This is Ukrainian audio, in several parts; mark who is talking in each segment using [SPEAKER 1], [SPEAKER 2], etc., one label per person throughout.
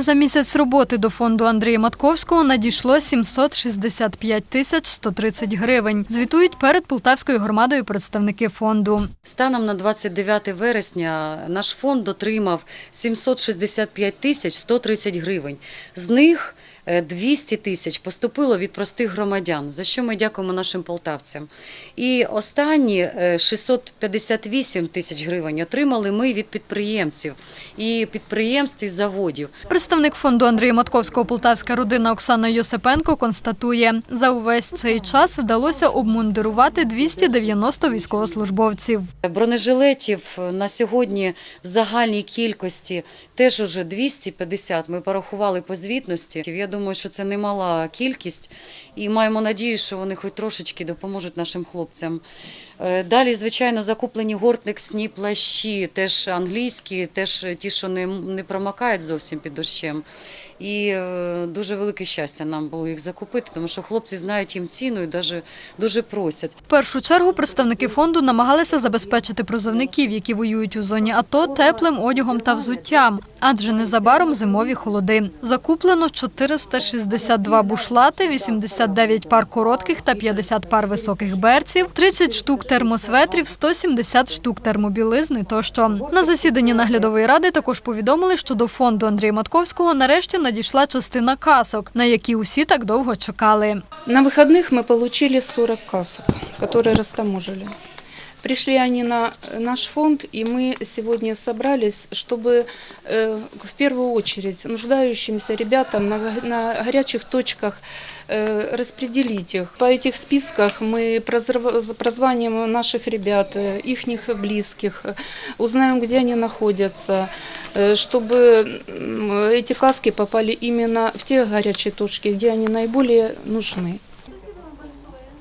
[SPEAKER 1] За місяць роботи до фонду Андрія Матковського надійшло 765 тисяч 130 гривень. Звітують перед Полтавською громадою представники фонду.
[SPEAKER 2] Станом на 29 вересня наш фонд отримав 765 тисяч 130 гривень. З них 200 тисяч поступило від простих громадян, за що ми дякуємо нашим полтавцям. І останні е, 658 тисяч гривень отримали ми від підприємців і підприємств і заводів.
[SPEAKER 1] Представник фонду Андрія Матковського Полтавська родина Оксана Йосипенко констатує, за увесь цей час вдалося обмундирувати 290 військовослужбовців.
[SPEAKER 2] Бронежилетів на сьогодні в загальній кількості теж уже 250. Ми порахували по звітності. Я думаю, що це немала кількість, і маємо надію, що вони хоч трошечки допоможуть нашим хлопцям. Е, Далі, звичайно, закуплені гортексні плащі, теж англійські, теж ті, що не, не промакають зовсім під дощем. І е, дуже велике щастя нам було їх закупити, тому що хлопці знають їм ціну і даже дуже просять.
[SPEAKER 1] В першу чергу представники фонду намагалися забезпечити призовників, які воюють у зоні АТО, теплим одягом та взуттям, адже незабаром зимові холоди. Закуплено 462 бушлати, 89 пар коротких та 50 пар високих берців, 30 штук термосветрів, 170 штук термобілизни тощо. На засіданні наглядової ради також повідомили, що до фонду Андрія Матковського нарешті надійшла частина касок, на які усі так довго чекали.
[SPEAKER 3] На выходных мы получили 40 касок, которые растаможили. Пришли они на наш фонд, и мы сегодня собрались, чтобы э, в первую очередь нуждающимся ребятам на, го- на горячих точках э, распределить их. По этих списках мы прозрав- прозваниваем наших ребят, э, ихних близких, э, узнаем, где они находятся, э, чтобы м, эти каски попали именно в те горячие точки, где они наиболее нужны.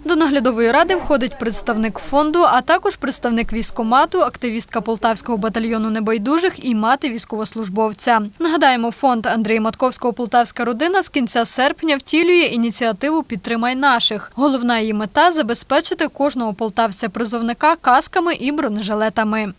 [SPEAKER 1] До наглядової ради входить представник фонду, а також представник військомату, активістка Полтавського батальйону небайдужих і мати військовослужбовця. Нагадаємо, фонд Андрія Матковського Полтавська родина з кінця серпня втілює ініціативу Підтримай наших. Головна її мета забезпечити кожного полтавця призовника касками і бронежилетами.